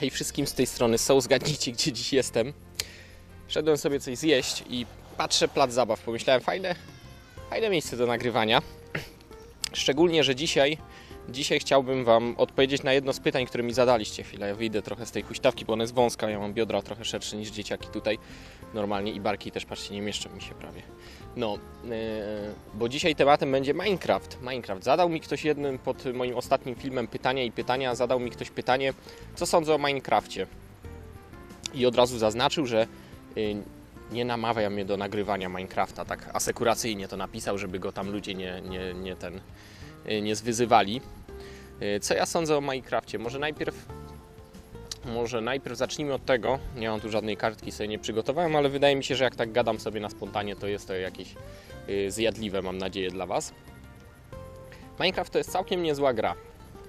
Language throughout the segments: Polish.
Hej wszystkim z tej strony są, zgadnijcie gdzie dziś jestem. Szedłem sobie coś zjeść i patrzę plac zabaw. Pomyślałem, fajne, fajne miejsce do nagrywania. Szczególnie, że dzisiaj, dzisiaj chciałbym Wam odpowiedzieć na jedno z pytań, które mi zadaliście. Chwilę, ja wyjdę trochę z tej huśtawki, bo ona jest wąska, ja mam biodra trochę szersze niż dzieciaki tutaj. Normalnie i barki też, patrzcie, nie mieszczą mi się prawie. No, yy, bo dzisiaj tematem będzie Minecraft. Minecraft. Zadał mi ktoś jednym pod moim ostatnim filmem pytania i pytania, zadał mi ktoś pytanie, co sądzę o Minecrafcie. I od razu zaznaczył, że yy, nie namawia mnie do nagrywania Minecrafta, tak asekuracyjnie to napisał, żeby go tam ludzie nie, nie, nie ten, yy, nie zwyzywali. Yy, Co ja sądzę o Minecrafcie? Może najpierw może najpierw zacznijmy od tego. Nie mam tu żadnej kartki, sobie nie przygotowałem, ale wydaje mi się, że jak tak gadam sobie na spontanie, to jest to jakieś yy, zjadliwe, mam nadzieję, dla Was. Minecraft to jest całkiem niezła gra,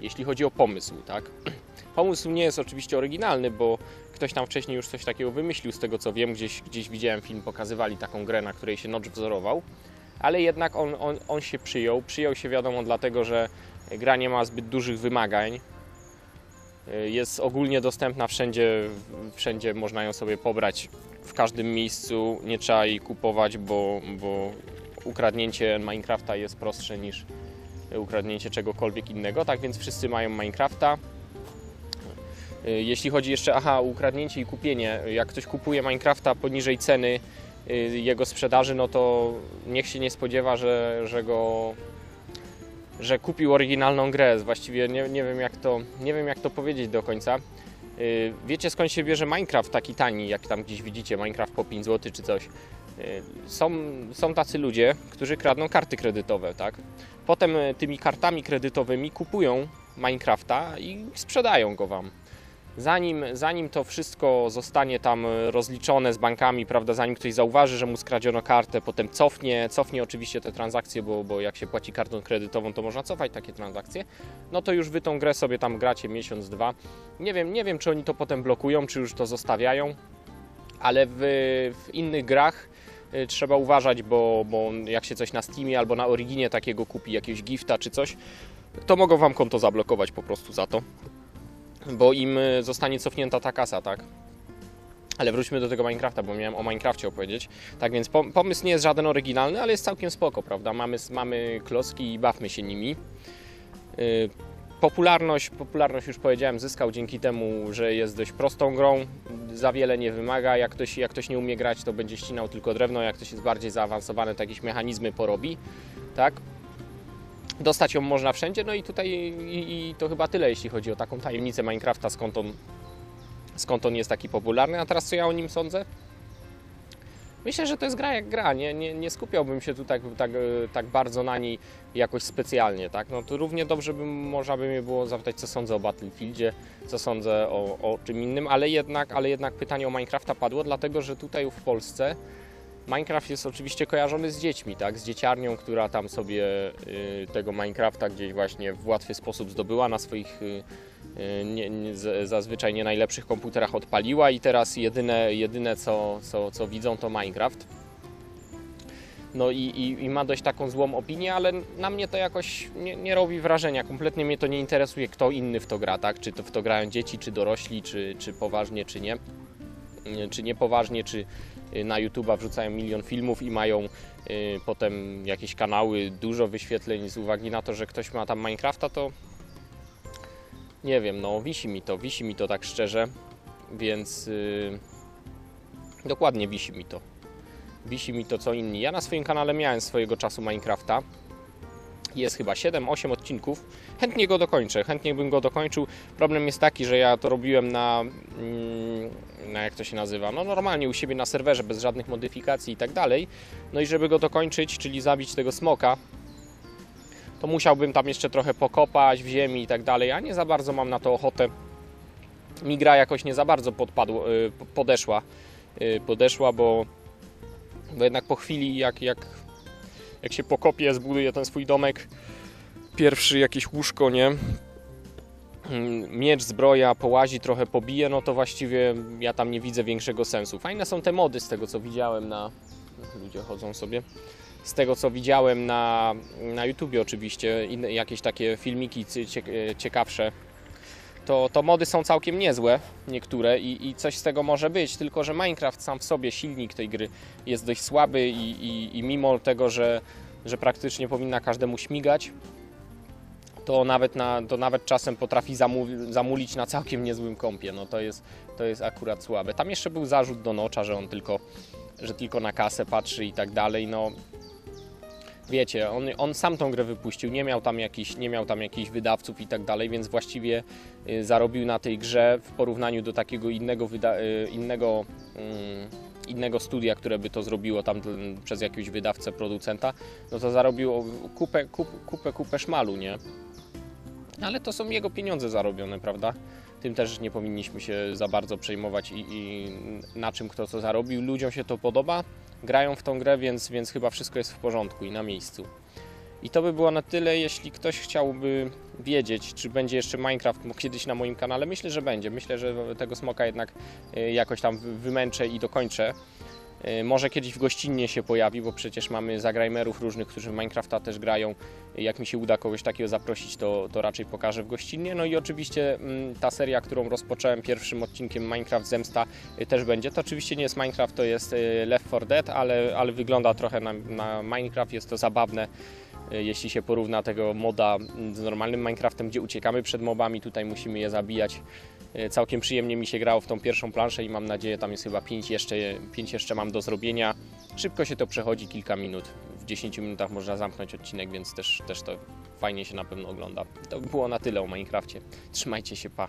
jeśli chodzi o pomysł, tak? Pomysł nie jest oczywiście oryginalny, bo ktoś tam wcześniej już coś takiego wymyślił, z tego co wiem, gdzieś, gdzieś widziałem film, pokazywali taką grę, na której się Notch wzorował, ale jednak on, on, on się przyjął. Przyjął się wiadomo dlatego, że gra nie ma zbyt dużych wymagań, jest ogólnie dostępna wszędzie, wszędzie można ją sobie pobrać. W każdym miejscu, nie trzeba jej kupować, bo, bo ukradnięcie Minecrafta jest prostsze niż ukradnięcie czegokolwiek innego, tak więc wszyscy mają Minecrafta. Jeśli chodzi jeszcze, aha, ukradnięcie i kupienie, jak ktoś kupuje Minecrafta poniżej ceny y, jego sprzedaży, no to niech się nie spodziewa, że, że go że kupił oryginalną grę. Właściwie nie, nie, wiem jak to, nie wiem jak to powiedzieć do końca. Yy, wiecie skąd się bierze Minecraft taki tani, jak tam gdzieś widzicie, Minecraft po 5 zł czy coś. Yy, są, są tacy ludzie, którzy kradną karty kredytowe, tak? Potem yy, tymi kartami kredytowymi kupują Minecrafta i sprzedają go wam. Zanim, zanim to wszystko zostanie tam rozliczone z bankami, prawda, zanim ktoś zauważy, że mu skradziono kartę, potem cofnie, cofnie oczywiście te transakcje, bo, bo jak się płaci kartą kredytową, to można cofać takie transakcje, no to już wy tą grę sobie tam gracie miesiąc, dwa. Nie wiem, nie wiem czy oni to potem blokują, czy już to zostawiają, ale w, w innych grach y, trzeba uważać, bo, bo jak się coś na Steamie albo na Originie takiego kupi, jakiegoś gifta czy coś, to mogą wam konto zablokować po prostu za to bo im y, zostanie cofnięta ta kasa, tak? Ale wróćmy do tego Minecrafta, bo miałem o Minecrafcie opowiedzieć. Tak więc pomysł nie jest żaden oryginalny, ale jest całkiem spoko, prawda? Mamy, mamy klocki i bawmy się nimi. Yy, popularność, popularność już powiedziałem, zyskał dzięki temu, że jest dość prostą grą. Za wiele nie wymaga. Jak ktoś, jak ktoś nie umie grać, to będzie ścinał tylko drewno. Jak ktoś jest bardziej zaawansowany, to jakieś mechanizmy porobi, tak? Dostać ją można wszędzie, no i tutaj i, i to chyba tyle, jeśli chodzi o taką tajemnicę Minecrafta, skąd on, skąd on jest taki popularny. A teraz co ja o nim sądzę? Myślę, że to jest gra jak gra, nie, nie, nie skupiałbym się tu tak, tak, tak bardzo na niej jakoś specjalnie, tak? No to równie dobrze by można by mnie było zapytać, co sądzę o Battlefieldzie, co sądzę o, o czym innym, ale jednak, ale jednak pytanie o Minecrafta padło, dlatego że tutaj w Polsce Minecraft jest oczywiście kojarzony z dziećmi, tak? Z dzieciarnią, która tam sobie y, tego Minecrafta gdzieś właśnie w łatwy sposób zdobyła na swoich y, y, nie, nie, zazwyczaj nie najlepszych komputerach odpaliła i teraz jedyne, jedyne co, co, co widzą to Minecraft. No i, i, i, ma dość taką złą opinię, ale na mnie to jakoś nie, nie, robi wrażenia. Kompletnie mnie to nie interesuje, kto inny w to gra, tak? Czy to w to grają dzieci, czy dorośli, czy, czy poważnie, czy nie. Czy niepoważnie, czy, na YouTube'a wrzucają milion filmów i mają y, potem jakieś kanały, dużo wyświetleń z uwagi na to, że ktoś ma tam Minecrafta, to nie wiem, no wisi mi to, wisi mi to tak szczerze, więc y, dokładnie wisi mi to. Wisi mi to co inni. Ja na swoim kanale miałem swojego czasu Minecrafta. Jest chyba 7-8 odcinków. Chętnie go dokończę, chętnie bym go dokończył. Problem jest taki, że ja to robiłem na, mm, na jak to się nazywa, no normalnie u siebie na serwerze, bez żadnych modyfikacji i tak dalej. No i żeby go dokończyć, czyli zabić tego smoka, to musiałbym tam jeszcze trochę pokopać w ziemi i tak dalej, a nie za bardzo mam na to ochotę. Mi gra jakoś nie za bardzo podpadło, y, podeszła, y, podeszła, bo, bo jednak po chwili jak, jak jak się pokopie, zbuduje ten swój domek, pierwszy jakieś łóżko, nie? Miecz, zbroja, połazi, trochę pobije, no to właściwie ja tam nie widzę większego sensu. Fajne są te mody z tego, co widziałem na... Ludzie chodzą sobie. Z tego, co widziałem na, na YouTubie oczywiście, inne, jakieś takie filmiki ciekawsze, to, to mody są całkiem niezłe, niektóre, i, i coś z tego może być, tylko że Minecraft sam w sobie, silnik tej gry jest dość słaby i, i, i mimo tego, że, że praktycznie powinna każdemu śmigać, to nawet, na, to nawet czasem potrafi zamu- zamulić na całkiem niezłym kompie. No to jest, to jest akurat słabe. Tam jeszcze był zarzut do Nocza, że on tylko, że tylko na kasę patrzy i tak dalej. No wiecie, on, on sam tą grę wypuścił, nie miał tam jakichś, nie miał tam jakichś wydawców i tak dalej, więc właściwie y, zarobił na tej grze w porównaniu do takiego innego, y, innego, mm, innego studia, które by to zrobiło tam przez jakiegoś wydawcę, producenta, no to zarobił kupę, kup, kupę, kupę szmalu, nie? Ale to są jego pieniądze zarobione, prawda? Tym też nie powinniśmy się za bardzo przejmować i, i na czym kto co zarobił. Ludziom się to podoba, grają w tą grę, więc, więc chyba wszystko jest w porządku i na miejscu. I to by było na tyle, jeśli ktoś chciałby wiedzieć, czy będzie jeszcze Minecraft kiedyś na moim kanale. Myślę, że będzie. Myślę, że tego smoka jednak y, jakoś tam wy- wymęczę i dokończę. Y, Może kiedyś w gościnnie się pojawi, bo przecież mamy zagrajmerów różnych, którzy w Minecrafta też grają. Jak mi się uda kogoś takiego zaprosić, to, to raczej pokażę w gościnnie. No i oczywiście mm, ta seria, którą rozpocząłem pierwszym odcinkiem Minecraft Zemsta y, też będzie. To oczywiście nie jest Minecraft, to jest y, Left 4 Dead, ale, ale wygląda trochę na, na Minecraft. Jest to zabawne, y, jeśli się porówna tego moda mm, z normalnym Minecraftem, gdzie uciekamy przed mobami, tutaj musimy je zabijać. Y, Całkiem przyjemnie mi się grało w tą pierwszą planszę i mam nadzieję, tam jest chyba 5 jeszcze, pięć jeszcze mam do zrobienia. Szybko się to przechodzi, kilka minut. W 10 minutach można zamknąć odcinek, więc też, też to fajnie się na pewno ogląda. To by było na tyle o Minecrafcie. Trzymajcie się, pa.